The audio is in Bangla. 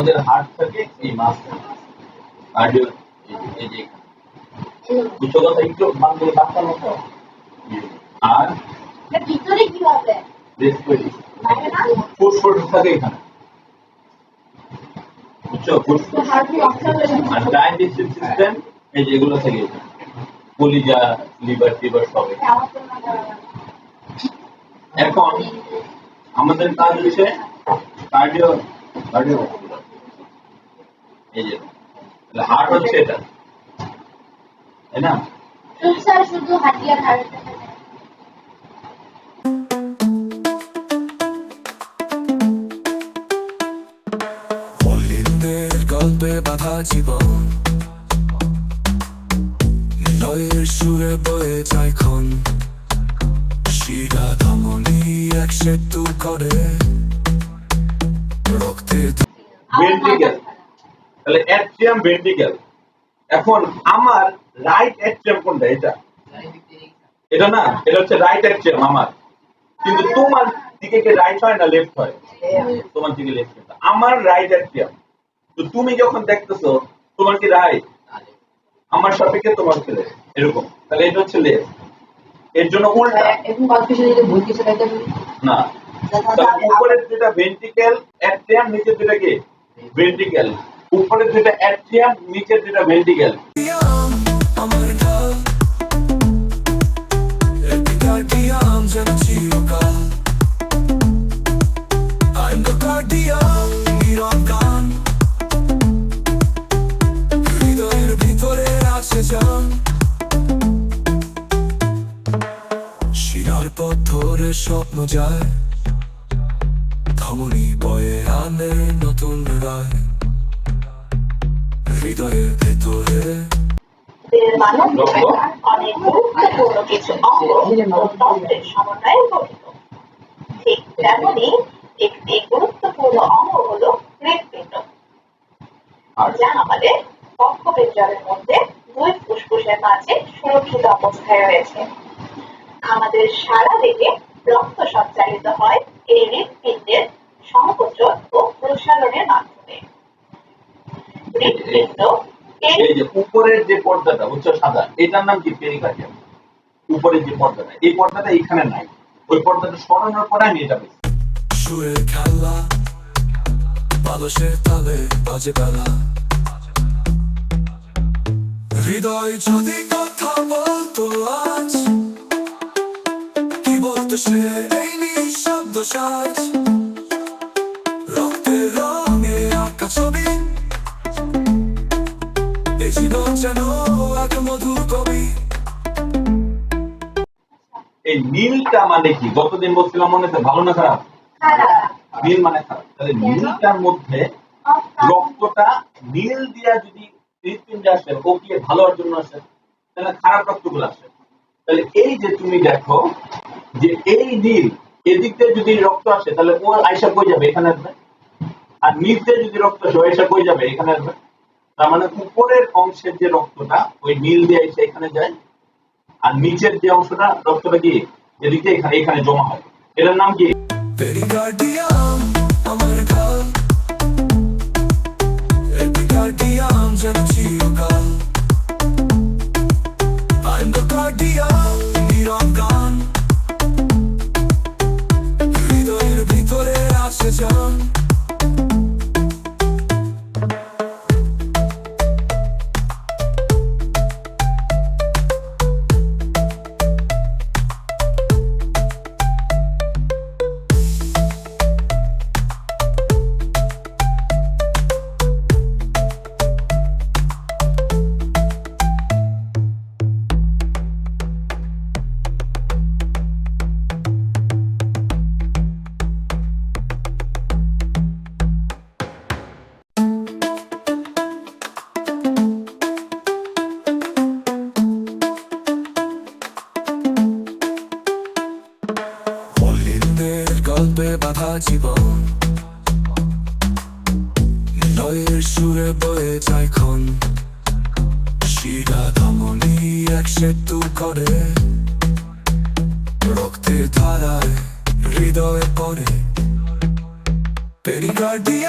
আমাদের হার্ট থাকে এই মাঝখানে কার্ডিও এই যে এখানে। কথা একটু বাংলা বাচ্চার মতো আর ভিতরে কি হবে রেসপিরেটরি বাইরে না? ফুসফুস থাকে এখানে। বুঝছ? ফুসফুস আর ডাইজেস্টিভ সিস্টেম এই যে থেকে এখানে। কলিজা লিভার টিভার সব এখন। আমাদের কাজ হচ্ছে কার্ডিও কার্ডিও এই যে হার্ট হচ্ছে এটা। তাই না? স্যার শুধু হাতিয়ার হাড় গল্পে বাধা জীবন। নয়ের সুরে বয়ে যায় ক্ষণ। শিরা ধমনি এক সেতু করে। রক্তে ভেন্ট্রিকেল তাহলে অ্যাট্রিয়াম ভেন্ট্রিকেল এখন আমার রাইট অ্যাট্রিয়াম কোনটা? এটা। এটা না এটা হচ্ছে রাইট অ্যাট্রিয়াম আমার। কিন্তু তোমার দিকে কি রাইট হয় না লেফট হয়? তোমার দিকে লেফট হয় আমার রাইট অ্যাট্রিয়াম তো তুমি যখন দেখতেছো তোমার কি রাইট আমার সাপেক্ষে তোমার হচ্ছে left। এরকম। তাহলে এটা হচ্ছে লেফট এর জন্য উল্টা এখন কনফিউশন যদি ভুল কিছু দেখতে না। উপরের দুটা ভেন্ট্রিকেল অ্যাট্রিয়াম নিচের দুটা কি? ভেন্ট্রিকেল উপরের দুটা অ্যাট্রিয়াম জান শিরার পথ ধরে স্বপ্ন যায় ধমনী বয়ে আনে নতুন রায়। হৃদয়ের ভেতরে। মানব অনেক গুরুত্বপূর্ণ কিছু অঙ্গ ও তন্ত্রের সমন্বয়ে গঠিত ঠিক তেমনি একটি গুরুত্বপূর্ণ অঙ্গ হল হৃৎপিণ্ড যা আমাদের কক্ষপেজরের মধ্যে দুই ফুসফুসের মাঝে সুরক্ষিত অবস্থায় রয়েছে আমাদের সারা দেহে রক্ত সঞ্চালিত হয় এই হৃৎপিণ্ডের সংকোচন ও প্রসারণের মাধ্যমে। উপরের যে পর্দাটা, বুঝছ, সাদা, এটার নাম কি? পেরিকার্ডিয়াম উপরের যে পর্দাটা, এই পর্দাটা এখানে নাই। ওই পর্দাটা সরানোর পরে আমি এটা পেয়েছি। সুরের খেলা বালসের তালে বাজে বেলা। হৃদয় যদি কথা বলতো আজ, কি বলতো সে? এই নিঃশব্দ সাজ। ছিল যেন এক মধুর কবি এই নীলটা মানে কি? গতদিন বলছিলাম মনে আছে ভালো না খারাপ? নীল মানে খারাপ। তাহলে নীলটার মধ্যে রক্তটা নীল দিয়া যদি হৃৎপিণ্ডে আসে ও কি ভালো জন্য আসে তাহলে খারাপ রক্তগুলো আসে। তাহলে এই যে তুমি দেখো যে এই নীল এদিক দিয়ে যদি রক্ত আসে তাহলে ও আয়সা কই যাবে? এখানে আসবে। আর নিচ দিয়ে যদি রক্ত আসে ও আয়সা কই যাবে? এখানে আসবে। তার মানে উপরের অংশের যে রক্তটা, ওই নীল দিয়ে এসে এখানে যায়, আর নিচের যে অংশটা, রক্তটা কি? এদিকে এখানে এখানে জমা হয়। এটার নাম কি? জীবন নয়ের সুরে বয়ে যায় ক্ষণ শিরা ধমনি এক সেতু করে রক্তের ধারায় হৃদয়ে পড়ে পেরিকার্ডিয়াম